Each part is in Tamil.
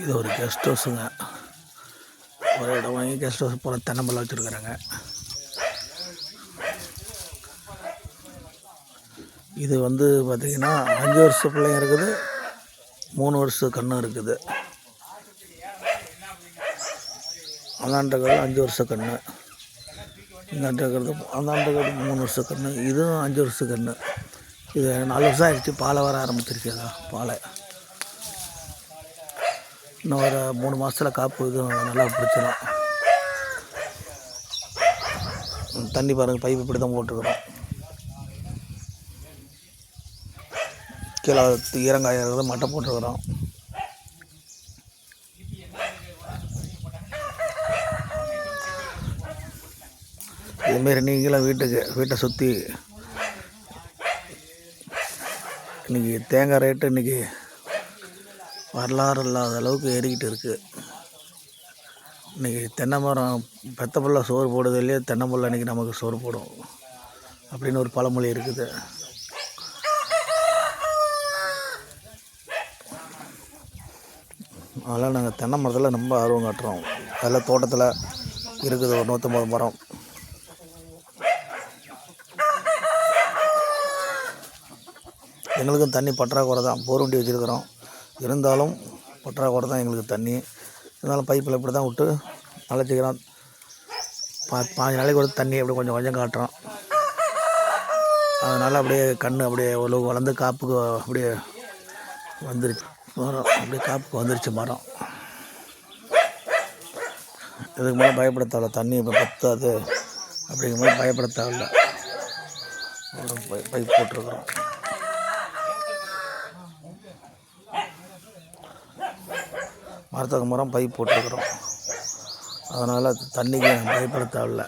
இது ஒரு கெஸ்ட் ஹவுஸுங்க. ஒரு இடம் வாங்கி கெஸ்ட் ஹவுஸ் போல தென்னம்பலம் வச்சுருக்குறாங்க. இது வந்து பார்த்திங்கன்னா அஞ்சு வருஷ பிள்ளைங்க இருக்குது. மூணு வருஷ கண்ணும் இருக்குது. அந்தாண்ட அஞ்சு வருஷ கன்று இந்தாண்ட இருக்கிறது மூணு வருஷ கன்று இதுவும் அஞ்சு வருஷ கன்று இது நாலு வருஷம் ஆயிடுச்சு. பாலை வர ஆரம்பிச்சிருச்சு அதான் பாலை. இன்னும் ஒரு மூணு மாதத்தில் காப்பு இது நல்லா பிடிச்சிடும் தண்ணி பாருங்கள் பைப் இப்படி தான் போட்டுருக்குறோம். கீழே ஈரங்காயம் இருக்கிறது மட்டை போட்டுருக்குறோம். இதுமாரி நீங்களும் வீட்டுக்கு வீட்டை சுற்றி இன்றைக்கி தேங்காய் ரேட்டு இன்றைக்கி வரலாறு இல்லாத அளவுக்கு ஏறிக்கிட்டு இருக்குது இன்றைக்கி தென்னை மரம் பெத்த பிள்ளை சோறு போடுது இல்லையா தென்னை புள்ள இன்றைக்கி நமக்கு சோறு போடும். அப்படின்னு ஒரு பழமொழி இருக்குது. அதெல்லாம் நாங்கள் தென்னை மரத்தில் ரொம்ப ஆர்வம் காட்டுறோம். அதில் தோட்டத்தில் இருக்குது ஒரு நூற்றம்பது மரம். எங்களுக்கும் தண்ணி பற்றாக்குறை தான் போர் வண்டி வச்சுருக்குறோம். இருந்தாலும் பற்றாக்குறை தான் எங்களுக்கு தண்ணி. இருந்தாலும் பைப்பில் இப்படி தான் விட்டு அழைச்சிக்கிறோம் பா பாஞ்சு நாளைக்கு ஒரு தண்ணி அப்படி கொஞ்சம் கொஞ்சம் காட்டுறோம். அதனால் அப்படியே கண் அப்படியே ஒழுங்கு வளர்ந்து காப்புக்கு அப்படியே வந்துருச்சு. மரம் அப்படியே காப்புக்கு வந்துருச்சு மரம். இதுக்கு மேலே பயப்பட தேவையில்ல தண்ணி இப்போ பத்தாது. அப்படிங்கும் போது பயப்பட தேவையில்ல பைப் போட்டிருக்குறோம். மரத்துக்கு மரம் பைப் போட்டுருக்குறோம். அதனால் தண்ணிக்கு பயப்பட தேவையில்ல.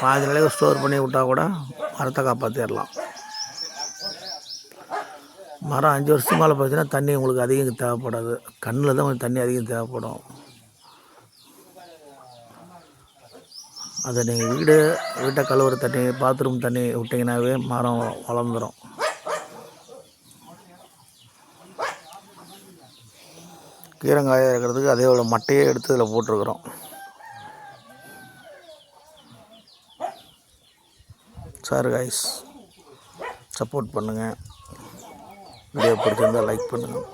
பாதி நிலையை ஸ்டோர் பண்ணி விட்டால் கூட மரத்தை காப்பாற்றிடலாம் மரம் அஞ்சு வருஷத்துக்கு மேலே போச்சுன்னா தண்ணி உங்களுக்கு அதிகம் தேவைப்படாது. கண்ணில் தான் கொஞ்சம் தண்ணி அதிகம் தேவைப்படும். அதை நீங்கள் வீடு வீட்டை கழுவுற தண்ணி பாத்ரூம் தண்ணி விட்டிங்கனாவே மரம் வளர்ந்துடும் கீரங்காய இருக்கிறதுக்கு அதே போல் மட்டையே எடுத்து இதில் போட்டிருக்கிறோம். சார் காய்ஸ் சப்போர்ட் பண்ணுங்கள் வீடியோ பிடிச்சிருந்தால் லைக் பண்ணுங்கள்